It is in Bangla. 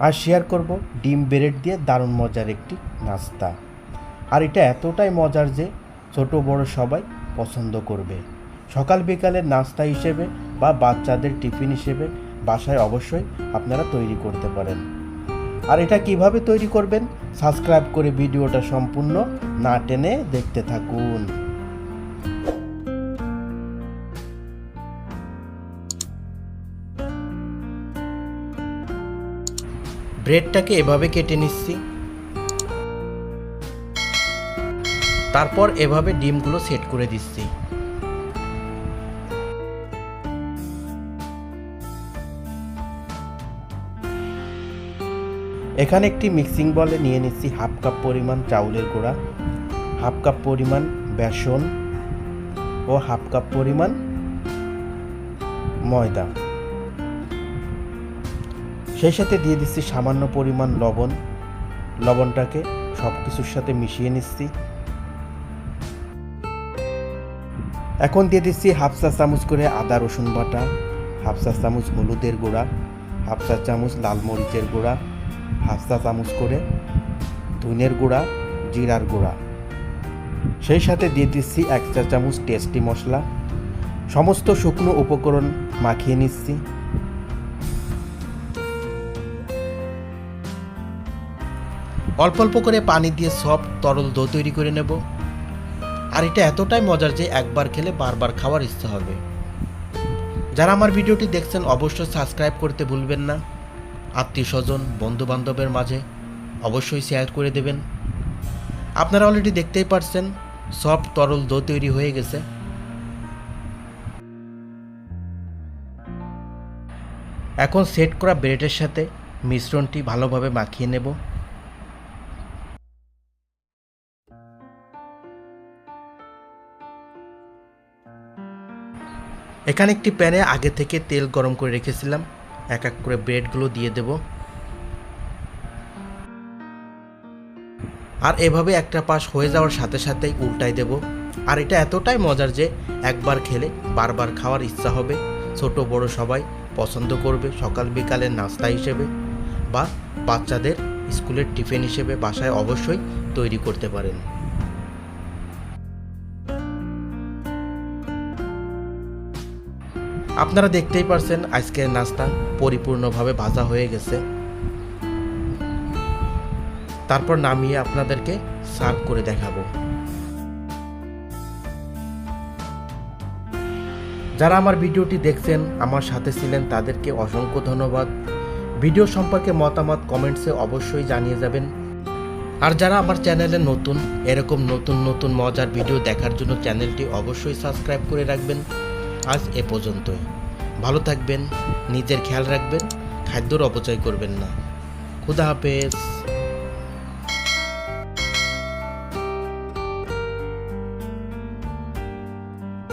আর শেয়ার করব ডিম ব্রেড দিয়ে দারুণ মজার একটি নাস্তা। আর এটা এতটাই মজার যে ছোট বড় সবাই পছন্দ করবে। সকাল বিকালের নাস্তা হিসেবে বা বাচ্চাদের টিফিন হিসেবে বাসায় অবশ্যই আপনারা তৈরি করতে পারেন। আর এটা কীভাবে তৈরি করবেন? সাবস্ক্রাইব করে ভিডিওটা সম্পূর্ণ না টেনে দেখতে থাকুন। ব্রেডটাকে এভাবে কেটে নিচ্ছি। তারপর এভাবে ডিমগুলো সেট করে দিচ্ছি। এখানে একটি মিক্সিং বলে নিয়ে নিচ্ছি হাফ কাপ পরিমাণ চাউলের গুঁড়া, হাফ কাপ পরিমাণ বেসন ও হাফ কাপ পরিমাণ ময়দা। সেই সাথে দিয়ে দিচ্ছি সামান্য পরিমাণ লবণ। লবণটাকে সব কিছুর সাথে মিশিয়ে নিচ্ছি। এখন দিয়ে দিচ্ছি হাফ চা চামচ করে আদা রসুন বাটা, হাফ চা চামচ হলুদের গুঁড়া, হাফ চা চামচ লাল মরিচের গুঁড়া, হাফ চা চামচ করে ধুনের গুঁড়া, জিরার গুঁড়া। সেই সাথে দিয়ে দিচ্ছি এক চা চামচ টেস্টি মশলা। সমস্ত শুকনো উপকরণ মাখিয়ে নিচ্ছি। অল্প অল্প করে পানি দিয়ে সব তরল দো তৈরি করে নেব। আর এটা এতটাই মজার যে একবার খেলে বারবার খাওয়ার ইচ্ছা হবে। যারা আমার ভিডিওটি দেখছেন অবশ্যই সাবস্ক্রাইব করতে ভুলবেন না। আত্মীয় স্বজন বন্ধু বান্ধবের মাঝে অবশ্যই শেয়ার করে দেবেন। আপনারা অলরেডি দেখতেই পারছেন, সব তরল দো তৈরি হয়ে গেছে। এখন সেট করা ব্রেডের সাথে মিশ্রণটি ভালোভাবে মাখিয়ে নেব। এখানে একটি প্যানে আগে থেকে তেল গরম করে রেখেছিলাম। এক এক করে ব্রেডগুলো দিয়ে দেব। আর এভাবে একটা পাশ হয়ে যাওয়ার সাথে সাথেই উল্টাই দেব। আর এটা এতটাই মজার যে একবার খেলে বারবার খাওয়ার ইচ্ছা হবে। ছোট বড় সবাই পছন্দ করবে সকাল বিকালের নাস্তা হিসেবে বা বাচ্চাদের স্কুলের টিফিন হিসেবে বাসায় অবশ্যই তৈরি করতে পারেন। আপনারা দেখতেই পারছেন আজকের নাস্তা পরিপূর্ণভাবে ভাজা হয়ে গেছে। তারপর নামিয়ে আপনাদেরকে সার্ভ করে দেখাবো। যারা আমার ভিডিওটি দেখছেন, আমার সাথে ছিলেন তাদেরকে অসংখ্য ধন্যবাদ। ভিডিও সম্পর্কে মতামত কমেন্টসে অবশ্যই জানিয়ে যাবেন। আর যারা আমার চ্যানেলে নতুন, এরকম নতুন নতুন মজার ভিডিও দেখার জন্য চ্যানেলটি অবশ্যই সাবস্ক্রাইব করে রাখবেন। আজ এ পর্যন্তই ভালো থাকবেন নিজের খেয়াল রাখবেন খাদ্যর অপচয় করবেন না। খুদা হাফেজ।